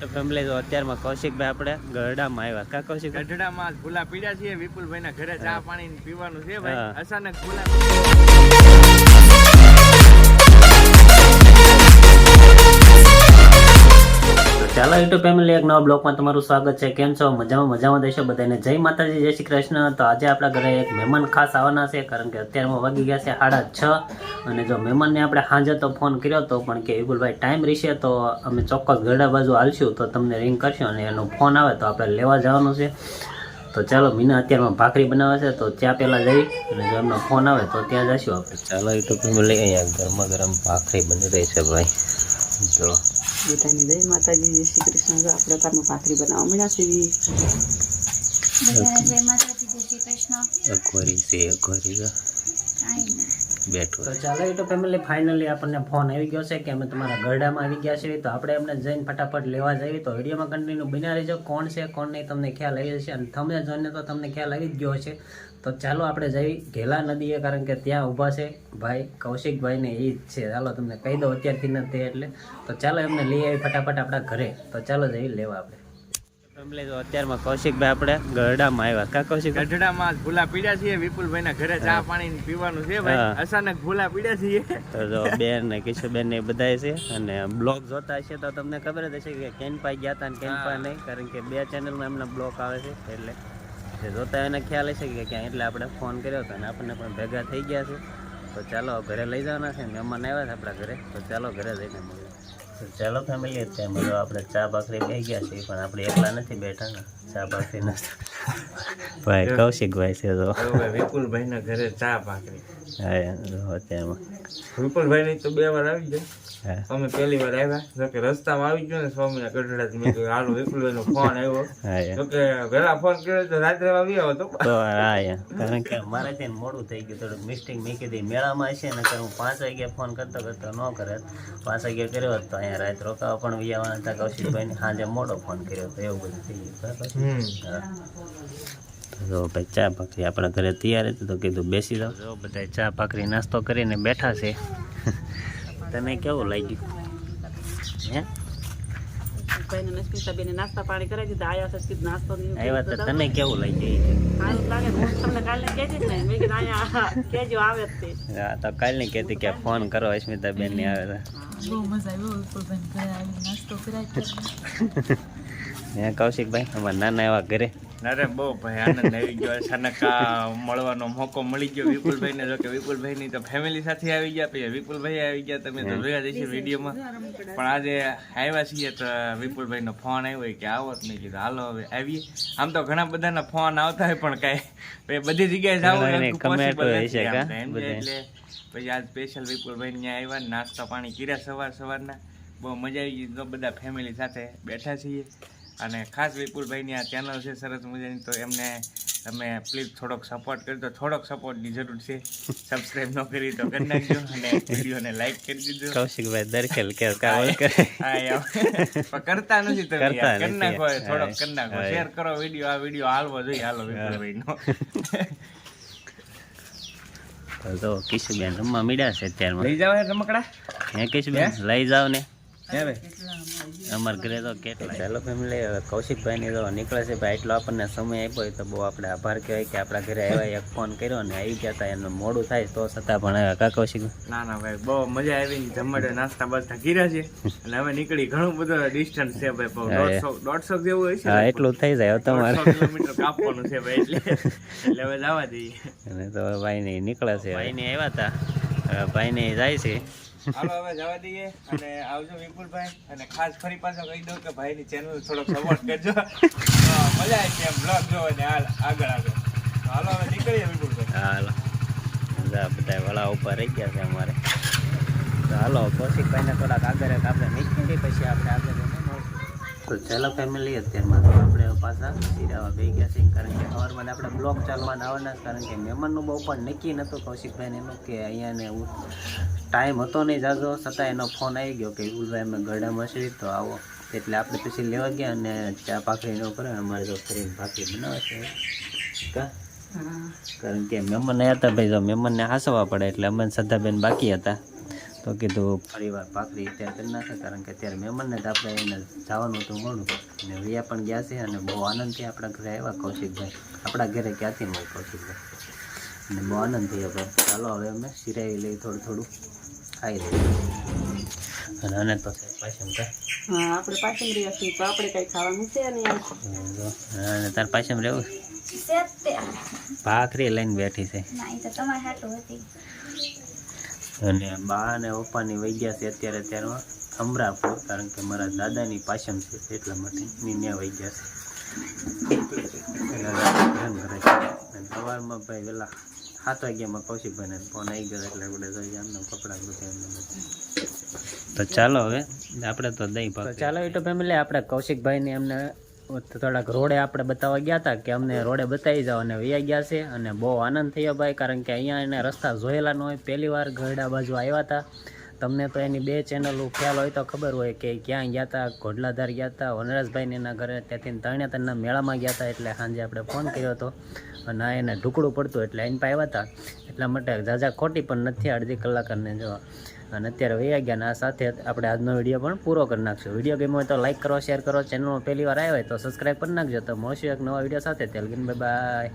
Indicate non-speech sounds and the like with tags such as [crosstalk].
તો ફેમિલી તો અત્યારમાં કૌશિકભાઈ આપણે આવ્યા. કા કૌશિક? ગઢડામાં ભૂલા પીડ્યા છીએ. વિપુલભાઈ ના ઘરે ચા પાણી પીવાનું છે ભાઈ. અચાનક ભૂલા ચાલો યુટ્યુબ ફેમિલી એક નવા બ્લોગમાં તમારું સ્વાગત છે. કેમ છો? મજામાં મજામાં દેશો બધાને જય માતાજી, જય શ્રી કૃષ્ણ. તો આજે આપણા ઘરે એક મહેમાન ખાસ આવવાના છે, કારણ કે અત્યારમાં વાગી ગયા છે સાડા છ. અને જો મહેમાનને આપણે સાંજે તો ફોન કર્યો હતો પણ કે વિપુલભાઈ ટાઈમ રહેશે, તો અમે ચોક્કસ ગરડા બાજુ હાલશું. તો તમને રિંગ કરશું અને એનો ફોન આવે તો આપણે લેવા જવાનું છે. તો ચાલો, મીના અત્યારમાં ભાખરી બનાવે છે, તો ત્યાં પહેલાં જઈ અને જો એમનો ફોન આવે તો ત્યાં જઈશું આપણે. ચાલો યુટ્યુબ ફેમિલી અહીંયા ગરમા ગરમ ભાખરી બની રહી છે ભાઈ. જો. બધાની જય માતાજી જય શ્રી કૃષ્ણ. જો આપણે ઘરમાં ભાખરી બનાવવા મળ્યા છે. બધાને જય માતાજી જય શ્રી કૃષ્ણ. અઘોરી છે અઘોરી કાંઈ નહીં. બેઠો તો ચાલો, એ તો ફેમિલી ફાઇનલી આપણને ફોન આવી ગયો છે કે અમે તમારા ગરડામાં આવી ગયા છીએ. તો આપણે એમને જઈને ફટાફટ લેવા જઈએ. તો વિડીયોમાં કન્ટિન્યુ બિના રહેજો. કોણ છે, કોણ નહીં, તમને ખ્યાલ આવી જશે. અને તમને જોઈને તો તમને ખ્યાલ આવી જ ગયો છે તો ચાલો, આપણે જઈ ઘેલા નદીએ, કારણ કે ત્યાં ઊભા છે ભાઈ, કૌશિકભાઈને એ જ છે. ચાલો, તમને કહી દો અત્યારથી નથી એટલે. તો ચાલો, એમને લઈ આવી ફટાફટ આપણા ઘરે. તો ચાલો જઈ લેવા આપણે. ફેમિલી તો અત્યારમાં કૌશિકભાઈ આપણે ગરડામાં આવ્યા. કા કૌશિક? ગઢડામાં ભૂલા પીડ્યા છીએ. વિપુલભાઈના ઘરે ચા પાણી પીવાનું છે ભાઈ. અચાનક ભૂલા પીડ્યા છીએ. તો બેન ને કિશોરબેન ને બધાય છે. અને બ્લોગ જોતા હશે તો તમને ખબર જ હશે કે કેનપાઈ ગયા હતા ને કેનપા નહીં કારણ કે બે ચેનલમાં એમના બ્લોગ આવે છે એટલે જોતા એને ખ્યાલ હશે કે ક્યાં એટલે આપણે ફોન કર્યો હતો અને આપણને પણ ભેગા થઈ ગયા છે. તો ચાલો ઘરે લઈ જવાના છે મહેમાન આવ્યા છે આપણા ઘરે. તો ચાલો ઘરે જઈને મળીએ. ચાલો ફેમિલી અત્યારે મતલબ આપણે ચા ભાખરી બે ગયા છીએ પણ આપણે એકલા નથી બેઠા ને ચા ભાખરી નથી. ભાઈ કૌશિકભાઈ છે તો. વિપુલભાઈ ના ઘરે ચા ભાખરી. હા અત્યારમાં વિપુલભાઈ તો બે વાર આવી ગયો હા. અમે પહેલી વાર આવ્યા. રસ્તામાં આવી ગયો ને સ્વામી ગઢડા મેં હાલો વિપુલભાઈ ફોન આવ્યો. યાર. વહેલા ફોન કર્યો તો રાત્રે આવી આવ્યો તો હા કારણ કે મારે ત્યાં મોડું થઈ ગયું થોડુંક મિસ્ટેક મેં કીધી મેળામાં છે ને હું પાંચ વાગ્યા ફોન કરતો કરતો ન કરે. પાંચ વાગ્યા કર્યો હોત અહીંયા રાત રોકાવા પણ વિયાવાના હતા કૌશિકભાઈને. સાંજે મોડો ફોન કર્યો તો એવું બધું થઈ ગયું. બરાબર? હમ. જો ભાઈ ચા ભાખરી આપણા ઘરે તૈયાર હતી તો કીધું બેસી જાઓ જો બધા ચા ભાખરી નાસ્તો કરીને બેઠા છે. [laughs] તને કેવું લાગ્યું? હે? ભાઈને નસ્મિતા બેને નાસ્તા પાણી કરાવી દીધા આયા છે નાસ્તો નહીં આવ્યા તો તને કેવું લાગ્યું સારું લાગે હું તમને કાલે કહેતી ને મેં કીધું અહીંયા કેજો આવે તે. હા તો કાલ કહેતી કે ફોન કરો અસ્મિતા બેન ને આવે તો. બહુ મજા આવ્યો વિપુલભાઈ નાસ્તો કરાવી હે કૌશિકભાઈ અમારા નાના એવા ઘરે અરે બહુ ભાઈ આનંદ આવી ગયો. અચાનક મળવાનો મોકો મળી ગયો વિપુલભાઈ ને જો કે વિપુલભાઈ ની તો ફેમિલી સાથે આવી ગયા પછી વિપુલભાઈ આવી ગયા. તમે તો જોયા જશે વિડીયોમાં. પણ આજે આવ્યા છીએ તો વિપુલભાઈ નો ફોન આવ્યો કે આવો મેં કીધું હાલો હવે આવીએ. આમ તો ઘણા બધાના ફોન આવતા હોય પણ કઈ બધી જગ્યાએ જવું નથી. એટલે પછી આજ સ્પેશિયલ વિપુલભાઈ ત્યાં આવ્યા નાસ્તા પાણી કર્યા સવાર સવારના. બહુ મજા આવી ગઈ. તો બધા ફેમિલી સાથે બેઠા છીએ. અને ખાસ વિપુલભાઈની આ ચેનલ છે સરસ મજાની તો એમને તમે પ્લીઝ થોડોક સપોર્ટ કરજો થોડોક સપોર્ટની જરૂર છે. સબસ્ક્રાઇબ ન કરી તો કરી નાખજો અને વિડીયોને લાઈક કરી દીધો. કૌશિકભાઈ દરખેલ કે કાવલ કરે. હા યાર. કરતા નથી તમે કરી નાખો થોડોક. કરી નાખો. શેર કરો વીડિયો આ વીડિયો હાલવો જોઈએ. હાલો વિપુલભાઈનો. તો કિશુબેન રમવા મીડ્યા છે અત્યારમાં. લઈ જાવ રમકડા. હે કિશુબેન? લઈ જાવ ને. અમાર ઘરે તો કેટલા ચાલો ફેમિલી કૌશિકભાઈ ની તો નીકળે છે ભાઈ. એટલો આપણને સમય આપ્યો તો બહુ આપણે આભાર કહેવાય કે આપણા ઘરે આવ્યા એક ફોન કર્યો ને આવી ગયા હતા એનું મોડું થાય તો છતાં પણ આવ્યા. કા કૌશિક ના ના ભાઈ બહુ મજા આવી જમવાડે નાસ્તા બાસ્તા કર્યા છે અને અમે નીકળી ઘણું બધું ડિસ્ટન્સ છે ભાઈ. દોઢસો દોઢસો જેવું હોય છે હા એટલું થઈ જાય તમારે. કિલોમીટર કાપવાનું છે ભાઈ એટલે એટલે હવે જવા દઈએ. અને તો ભાઈ ને નીકળે છે. ભાઈ ને આવ્યા હતા હવે ભાઈ ને જાય છે. હાલો, હવે જવા દઈએ અને આવજો વિપુલભાઈ. અને ખાસ ફરી પાછો કહી દઉં કે ભાઈની ચેનલ થોડોક સપોર્ટ કરજો. મજા આવી છે બ્લોગ જોવો ને હાલ, આગળ આગળ. હાલો, હવે નીકળીએ વિપુલભાઈ. હાલો. બધા વડા ઉપર રહી ગયા છે અમારે. તો હાલો કૌશિકભાઈને થોડાક આગળ આપણે નીકળી પછી આપણે આગળ. તો ચાલો ફેમિલી અત્યારમાં. પાછા સિરાવા બે ગયા છે કારણ કે સવારમાં આપણે બ્લોક ચાલવાના આવવાના કારણ કે મહેમાનનું બહુ પણ નક્કી નહોતું કૌશિકભાઈને એનું કે અહીંયા ને ટાઈમ હતો નહીં જાજો છતાં એનો ફોન આવી ગયો કે ઉલભાઈ અમે ગરડામાં છે તો આવો. એટલે આપણે પછી લેવા ગયા અને ચા ભાખરી ન કરે અમારે તો ફરી ભાખરી બનાવે છે. કા? કારણ કે મહેમાન આવ્યા હતા ભાઈ જો મહેમાનને હાંસવા પડે એટલે અમે સદાબેન બાકી હતા. તો કીધું ફરી વાર ભાખરી અત્યારે કરી નાખે કારણ કે અત્યારે મહેમાનને જ આપણે એને જવાનું હતું મળું અને વ્યા પણ ગયા છે અને બહુ આનંદથી આપણા ઘરે આવ્યા કૌશિકભાઈ. આપણા ઘરે ક્યાંથી મળે કૌશિકભાઈ? અને બહુ આનંદ થયો ભાઈ ચાલો હવે અમે સિરાઈ લઈ થોડું થોડું ખાઈ લઈએ. અને આને તો પાછળ આપણે પાછી રહ્યા છીએ તો આપણે કઈ ખાવાનું છે અને તાર પાછળ રહેવું ભાખરી લઈને બેઠી છે. ના એ તો તમારે હાટું હતી. અને બા અને પપ્પાની વહી ગયા છે અત્યારે ત્યારમાં અમરાપુર કારણ કે મારા દાદાની પાછમ છે એટલા માટે ત્યાં વહી ગયા છે સવારમાં ભાઈ વહેલા સાત વાગ્યામાં કૌશિકભાઈને ફોન આવી ગયો એટલે આપણે જોઈએ આમને કપડાં એમને તો ચાલો હવે આપણે તો દહીં ચાલો એ તો ફેમિલી આપણે કૌશિકભાઈને એમને થોડાક રોડે આપણે બતાવવા ગયા હતા કે અમને રોડે બતાવી જાઓ અને વૈયા ગયા છે અને બહુ આનંદ થયો ભાઈ, કારણ કે અહીંયા એને રસ્તા જોયેલા ન હોય. પહેલી વાર ગરડા બાજુ આવ્યા હતા. તમને તો એની બે ચેનલો ખ્યાલ હોય તો ખબર હોય કે ક્યાં ગયા હતા ઘોડલાધાર ગયા હતા, વનરાજભાઈને એના ઘરે ત્યાંથી ત્રણે ત્રણના મેળામાં ગયા હતા, એટલે સાંજે આપણે ફોન કર્યો હતો. અને આ એને ઢુકડું પડતું, એટલે એની પાસે આવ્યા હતા. એટલા માટે જાજા ખોટી પણ નથી, અડધી કલાક અને જો અને અત્યારે વૈયા ગયા આ સાથે આપણે આજનો વીડિયો પણ પૂરો કરી નાખશું. વીડિયો ગમ્યો હોય તો લાઈક કરો શેર કરો. ચેનલમાં પહેલી વાર આવ્યા હોય તો સબસ્ક્રાઈબ કરી નાખજો. તો મળશું એક નવા વીડિયો સાથે. તેલગીન બાય